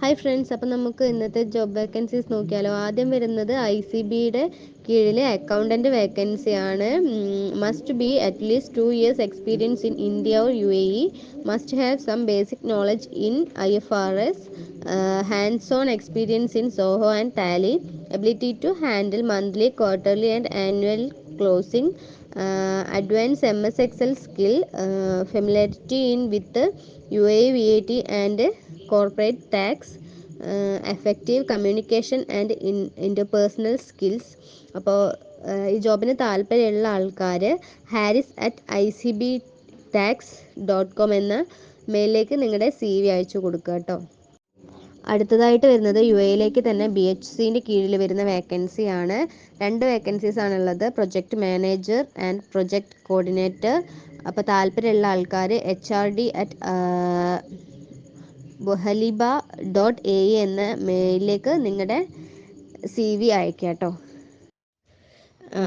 Hi friends അപ്പം നമുക്ക് ഇന്നത്തെ ജോബ് വേക്കൻസീസ് നോക്കിയാലോ. ആദ്യം വരുന്നത് ഐ സി ബിയുടെ കീഴിലെ അക്കൗണ്ടന്റ് വേക്കൻസിയാണ് must be at least two years experience in India or U A E must have some basic knowledge in I F R S hands on experience in Zoho and Tally ability to handle monthly quarterly and annual closing advance M S Excel skill familiarity in with U A V A T and corporate tax effective communication and in interpersonal skills അപ്പോൾ ഈ ജോബിന് താല്പര്യമുള്ള ആൾക്കാർ Haris at I C B tax dot com എന്ന മെയിലിലേക്ക് നിങ്ങളുടെ C V അയച്ചു കൊടുക്കുക കേട്ടോ അടുത്തതായിട്ട് വരുന്നത് യു എയിലേക്ക് തന്നെ ബി എച്ച് സിന്റെ കീഴിൽ വരുന്ന വേക്കൻസി ആണ്. രണ്ട് വേക്കൻസീസ് ആണുള്ളത്. Project manager and project coordinator അപ്പോൾ താല്പര്യമുള്ള ആൾക്കാർ H R D at ബൊഹലിബ dot A എന്ന മെയിലിലേക്ക് നിങ്ങളുടെ സി വി അയക്കുക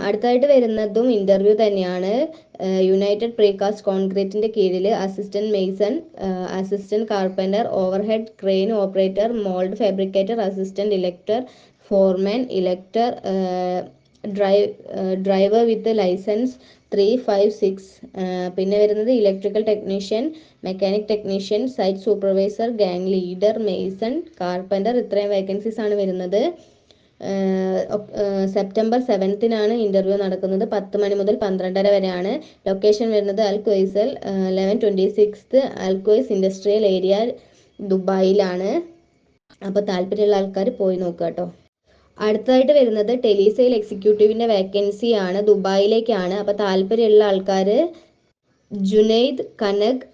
അടുത്തായിട്ട് വരുന്നതും ഇന്റർവ്യൂ തന്നെയാണ്. യുണൈറ്റഡ് പ്രീകാസ്റ്റ് കോൺക്രീറ്റിന്റെ കീഴിൽ assistant mason assistant carpenter overhead crane operator mould fabricator assistant elector foreman elector drive driver with licence three five six പിന്നെ വരുന്നത് electrical technician mechanic technician site supervisor gang leader mason carpenter ഇത്രയും vacancies ആണ് വരുന്നത്. September സെവൻത്തിനാണ് interview നടക്കുന്നത്. പത്ത് മണി മുതൽ പന്ത്രണ്ടര വരെയാണ്. ലൊക്കേഷൻ വരുന്നത് അൽക്വൈസൽ eleven twenty sixth Al Quoz industrial area ദുബായിലാണ്. അപ്പോൾ താല്പര്യമുള്ള ആൾക്കാർ പോയി നോക്കുക കേട്ടോ അടുത്തതായിട്ട് വരുന്നത് ടെലിസെയിൽ എക്സിക്യൂട്ടീവിന്റെ വേക്കൻസി ആണ് ദുബായിലേക്കാണ്. അപ്പോൾ താല്പര്യമുള്ള ആൾക്കാർ Junaid Kanak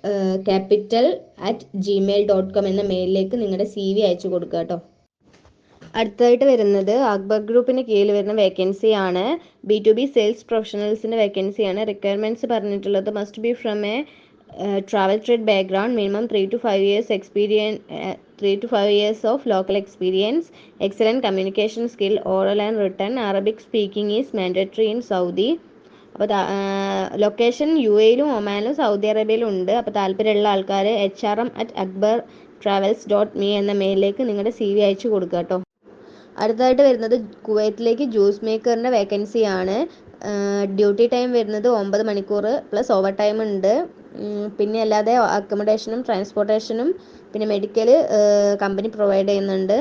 capital at Gmail dot com എന്ന മെയിലിലേക്ക് നിങ്ങളുടെ സി വി അയച്ചു കൊടുക്കുക കേട്ടോ. അടുത്തതായിട്ട് വരുന്നത് അക്ബർ ഗ്രൂപ്പിന് കീഴിൽ വരുന്ന വേക്കൻസി ആണ്. ബി ടു ബി സെയിൽസ് പ്രൊഫഷണൽസിന്റെ വേക്കൻസിയാണ് റിക്വയർമെന്റ്സ് പറഞ്ഞിട്ടുള്ളത് must be from a travel trade background minimum three to five years experience three to 5 years of local experience excellent communication skill oral and written Arabic speaking is mandatory in Saudi അപ്പോൾ location U എയിലും ഒമാനിലും Saudi അറേബ്യയിലും ഉണ്ട്. അപ്പോൾ താല്പര്യമുള്ള ആൾക്കാർ H R M at Akbar travels dot me എന്ന മെയിലിലേക്ക് നിങ്ങളുടെ സി വി അയച്ചു കൊടുക്കുക കേട്ടോ. അടുത്തതായിട്ട് വരുന്നത് കുവൈറ്റിലേക്ക് ജ്യൂസ് മേക്കറിന്റെ വേക്കൻസി ആണ്. ഡ്യൂട്ടി ടൈം വരുന്നത് ഒമ്പത് മണിക്കൂർ പ്ലസ് ഓവർ ടൈം ഉണ്ട്. പിന്നെ അല്ലാതെ അക്കോമഡേഷനും ട്രാൻസ്പോർട്ടേഷനും പിന്നെ മെഡിക്കൽ കമ്പനി പ്രൊവൈഡ് ചെയ്യുന്നുണ്ട്.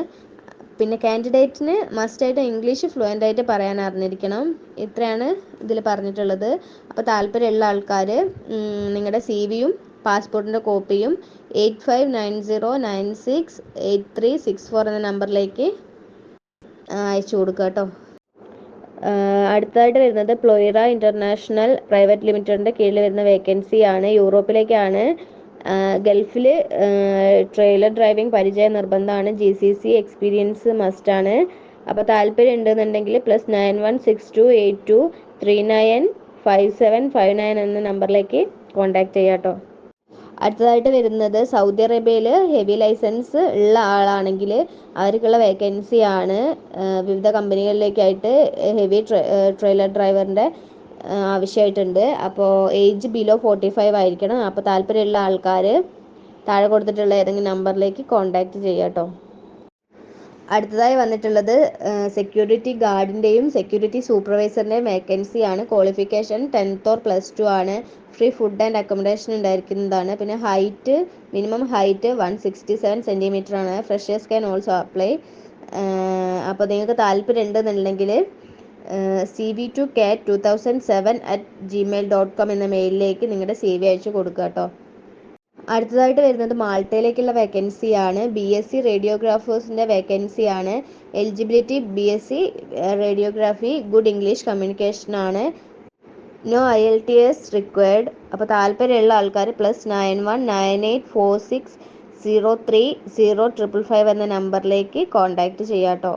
പിന്നെ കാൻഡിഡേറ്റിന് മസ്റ്റായിട്ട് ഇംഗ്ലീഷ് ഫ്ലുവന്റ് ആയിട്ട് പറയാൻ അറിഞ്ഞിരിക്കണം. ഇത്രയാണ് ഇതിൽ പറഞ്ഞിട്ടുള്ളത്. അപ്പോൾ താല്പര്യമുള്ള ആൾക്കാർ നിങ്ങളുടെ സി വിയും പാസ്പോർട്ടിന്റെ കോപ്പിയും eight five nine zero nine six eight three six four എന്ന നമ്പറിലേക്ക് അയച്ചു കൊടുക്കുക കേട്ടോ അടുത്തതായിട്ട് വരുന്നത് പ്ലോയിറ ഇന്റർനാഷണൽ പ്രൈവറ്റ് ലിമിറ്റഡിന്റെ കീഴിൽ വരുന്ന വേക്കൻസി ആണ്. യൂറോപ്പിലേക്കാണ്. ഗൾഫിൽ ട്രെയിലർ ഡ്രൈവിംഗ് പരിചയം നിർബന്ധമാണ്. ജി സി സി എക്സ്പീരിയൻസ് മസ്റ്റാണ് അപ്പോൾ താല്പര്യം ഉണ്ടെന്നുണ്ടെങ്കിൽ plus nine one six two eight two three nine five seven five nine എന്ന നമ്പറിലേക്ക് കോൺടാക്റ്റ് ചെയ്യാം കേട്ടോ അടുത്തതായിട്ട് വരുന്നത് സൗദി അറേബ്യയിൽ ഹെവി ലൈസൻസ് ഉള്ള ആളാണെങ്കിൽ അവർക്കുള്ള വേക്കൻസി ആണ്. വിവിധ കമ്പനികളിലേക്കായിട്ട് ഹെവി ട്രെയിലർ ഡ്രൈവറിന്റെ ആവശ്യമായിട്ടുണ്ട്. അപ്പോൾ ഏജ് ബിലോ ഫോർട്ടി ഫൈവ് ആയിരിക്കണം. അപ്പോൾ താല്പര്യമുള്ള ആൾക്കാർ താഴെ കൊടുത്തിട്ടുള്ള ഏതെങ്കിലും നമ്പറിലേക്ക് കോൺടാക്റ്റ് ചെയ്യാം കേട്ടോ അടുത്തതായി വന്നിട്ടുള്ളത് സെക്യൂരിറ്റി ഗാർഡിന്റെയും സെക്യൂരിറ്റി സൂപ്പർവൈസറിന്റെയും വേക്കൻസി ആണ്. Qualification tenth or plus two ആണ്. ഫ്രീ ഫുഡ് ആൻഡ് അക്കോമഡേഷൻ ഉണ്ടായിരിക്കുന്നതാണ്. പിന്നെ height minimum height one sixty seven centimetre ആണ്. ഫ്രഷേഴ്സ് ക്യാൻ ഓൾസോ അപ്ലൈ അപ്പോൾ നിങ്ങൾക്ക് താല്പര്യം ഉണ്ടെന്നുണ്ടെങ്കിൽ C V to K two thousand seven at Gmail dot com എന്ന മെയിലിലേക്ക് നിങ്ങളുടെ സി വി അയച്ചു കൊടുക്കുക കേട്ടോ. അടുത്തതായിട്ട് വരുന്നത് മാൾട്ടയിലേക്കുള്ള വേക്കൻസി ആണ്. ബി എസ് സി റേഡിയോഗ്രാഫേഴ്സിന്റെ വേക്കൻസി ആണ്. Eligibility B S C radiography good English communication ആണ്. No I L T S required അപ്പോൾ താല്പര്യമുള്ള ആൾക്കാർ plus nine one nine eight four six zero three zero triple five എന്ന നമ്പറിലേക്ക് contact ചെയ്യാം കേട്ടോ